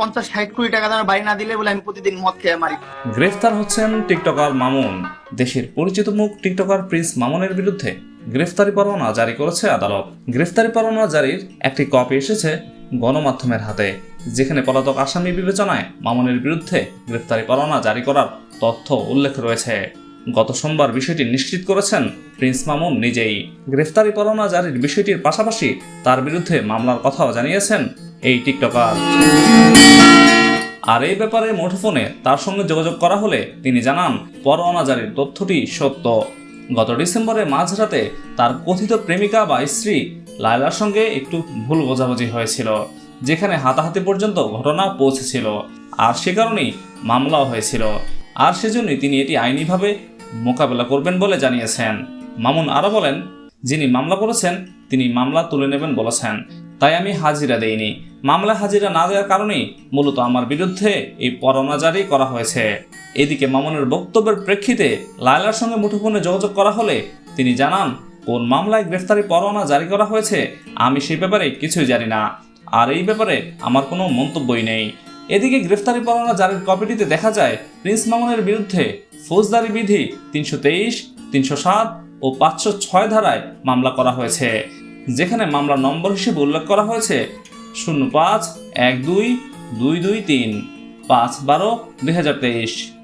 পঞ্চাশ, ষাট কোটি টাকা তোমার বাড়ি না দিলে বলে আমি প্রতিদিন মদ খেয়ে মারি। গ্রেফতার হচ্ছেন টিকটকার মামুন। দেশের পরিচিত মুখ টিকটকার প্রিন্স মামুনের বিরুদ্ধে গ্রেফতারি পরোয়ানা জারি করেছে আদালত। গ্রেফতারি পরোয়ানা জারির একটি কপি এসেছে গণমাধ্যমের হাতে, যেখানে পলাতক আসামি বিবেচনায় মামুনের বিরুদ্ধে গ্রেফতারি পরোয়ানা জারি করার তথ্য উল্লেখ রয়েছে। গত সোমবার বিষয়টি নিশ্চিত করেছেন প্রিন্স মামুন নিজেই। গ্রেফতারি পরোয়ানা জারির বিষয়টির পাশাপাশি তার বিরুদ্ধে মামলার কথাও জানিয়েছেন এই টিকটকার। আর এই ব্যাপারে মুঠোফোনে তার সঙ্গে যোগাযোগ করা হলে তিনি জানান, পরোয়ানা জারির তথ্যটি সত্য। গত ডিসেম্বরে মাঝরাতে তার কথিত প্রেমিকা বা স্ত্রী লায়লার সঙ্গে একটু ভুল বোঝাবুঝি হয়েছিল, যেখানে হাতাহাতি পর্যন্ত ঘটনা পৌঁছেছিল। আর সে কারণেই মামলাও হয়েছিল। আর সেজন্যই তিনি এটি আইনিভাবে মোকাবেলা করবেন বলে জানিয়েছেন। মামুন আরও বলেন, যিনি মামলা করেছেন, তিনি মামলা তুলে নেবেন বলেছেন। তাই আমি হাজিরা দেইনি। মামলা হাজিরা না দেওয়ার কারণেই মূলত আমার বিরুদ্ধে এই পরোয়ানা জারি করা হয়েছে। এদিকে মামুনের বক্তব্যের প্রেক্ষিতে লায়লার সঙ্গে মুঠোফোনে যোগাযোগ করা হলে তিনি জানান, কোন মামলায় গ্রেফতারি পরোয়ানা জারি করা হয়েছে, আমি সেই ব্যাপারে কিছুই জানি না। আর এই ব্যাপারে আমার কোনো মন্তব্যই নেই। এদিকে গ্রেফতারি পরোয়ানা জারির কপিটিতে দেখা যায়, প্রিন্স মামুনের বিরুদ্ধে ফৌজদারি বিধি তিনশো তেইশ, তিনশো সাত ও পাঁচশো ছয় ধারায় মামলা করা হয়েছে। যেখানে মামলা নম্বর হিসেবে উল্লেখ করা হয়েছে শূন্য পাঁচ এক দুই দুই দুই তিন পাঁচ বারো দুই হাজার তেইশ।